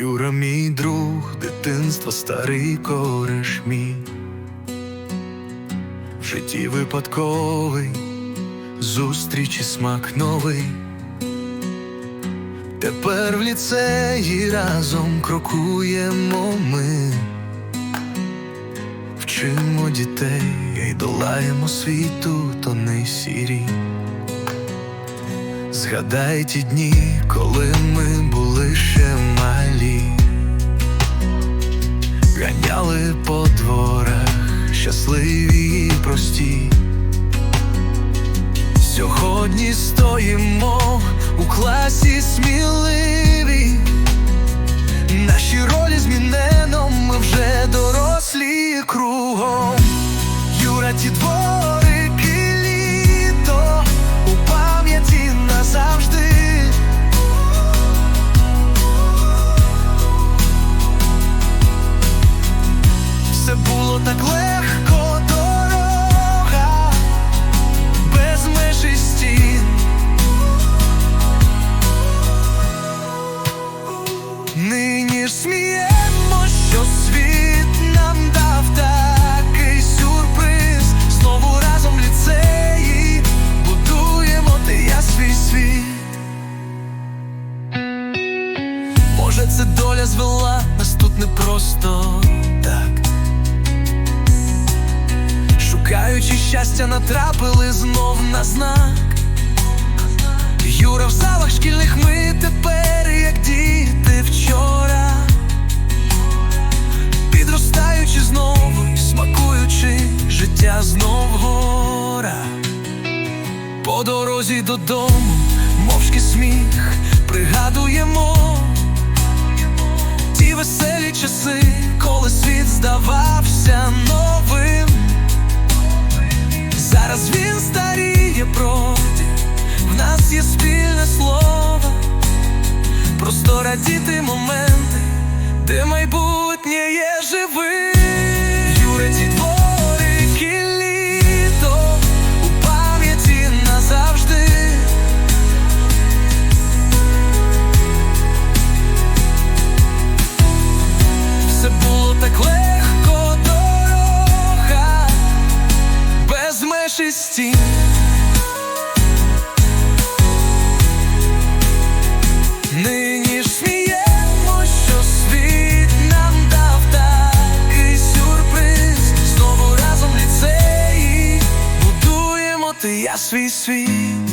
Юра, мій друг, дитинства, старий кореш мій. В житті випадковий, зустріч і смак новий. Тепер в ліцеї разом крокуємо ми, вчимо дітей й долаємо світу, то не сірі. Згадай ті дні, коли ми були ще малі, ганяли по дворах, щасливі і прості. Сьогодні стоїмо у класі сміливі, наші ролі змінено, ми вже дорослі кругом. Юра, ті дворики просто так. Шукаючи щастя, натрапили знов на знак. Юра в залах шкільних ми тепер, як діти вчора. Підростаючи знову, смакуючи життя знов гора. По дорозі додому, мовчки сміх, пригадуємо часи, коли світ здавався новим. Зараз він старіє проти, в нас є спільне слово, просто радіти моменти, де майбутнє є живим. Без стін. Нині ж що світ нам дав такий сюрприз. Знову разом в ліцеї будуємо ти я свій світ.